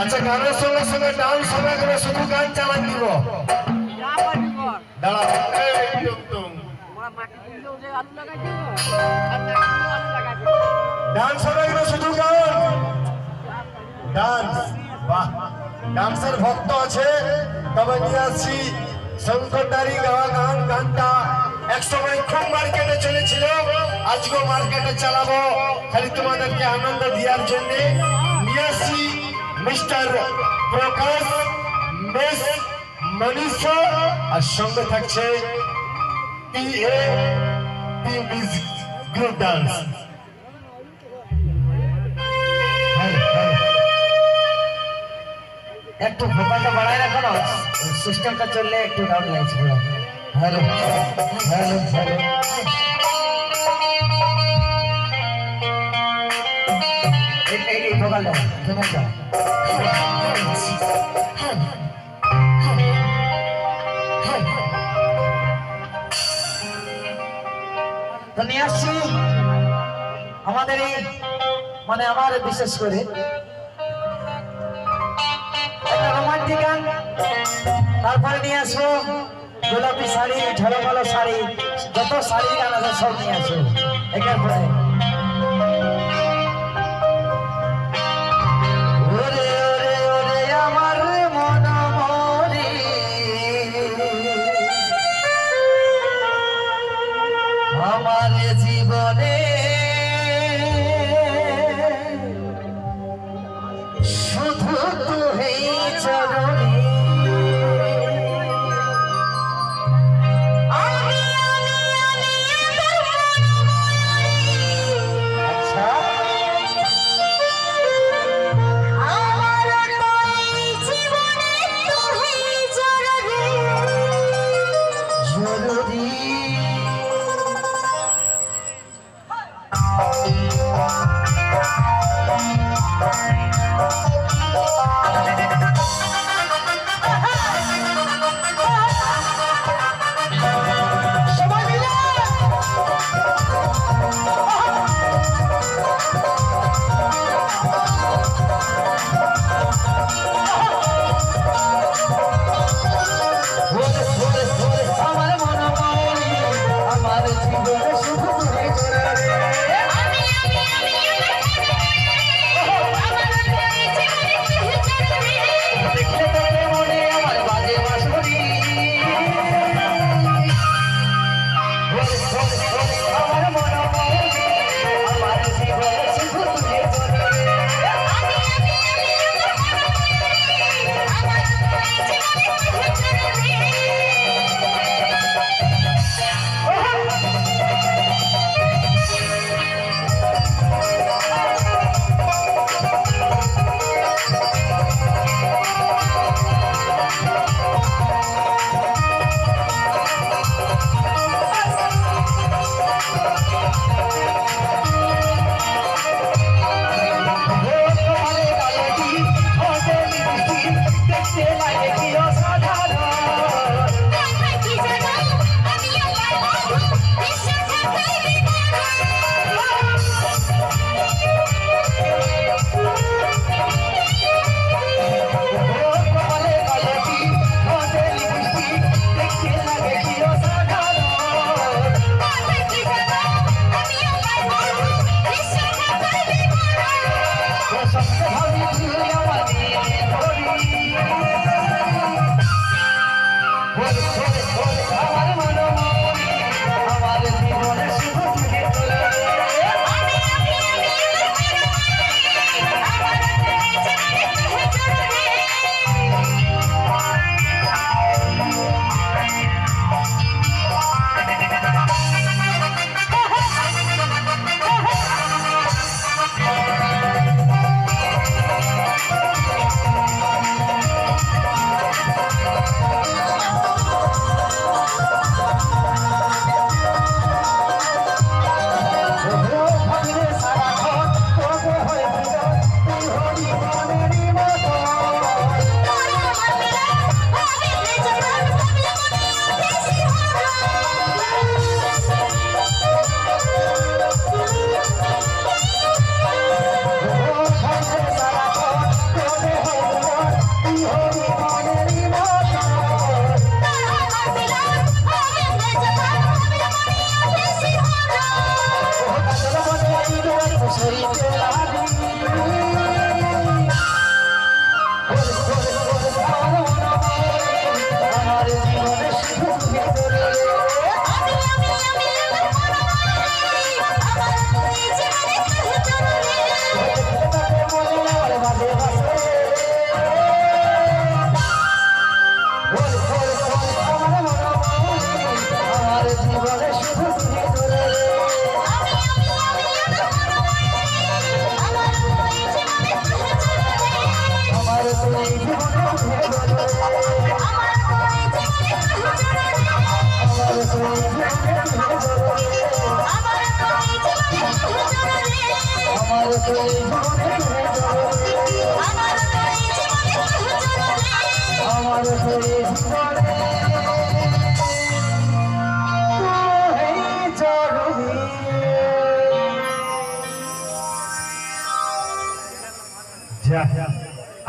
আচ্ছা গানের সঙ্গে সঙ্গে ডান্স হবে করে শুধু গান চালাই দিব। ডান্সের ভক্ত আছে। তবে নিয়ে আসছি শঙ্করদারি গাওয়া গান, গানটা। একসময় খুব মার্কেটে চলেছিল। আজকেও মার্কেটে চালাবো। খালি তোমাদেরকে আনন্দ দেওয়ার জন্য মিস্টার প্রকাশ আর সঙ্গে থাকছে গ্রুপ ডান্স। একটু ভোকালটা বাড়ায় রাখো সিস্টেমটা চললে একটু ডাউন লাগছে হ্যালো হ্যালো তো নিয়ে আসছি? আমাদের এই মানে আমার বিশেষ করে। একটা রোমান্টিক তারপরে নিয়ে আসব। গোলাপি শাড়ি ঝলমলো শাড়ি যত শাড়ি আছে সব নিয়ে আসো। একের পরে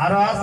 আরও আস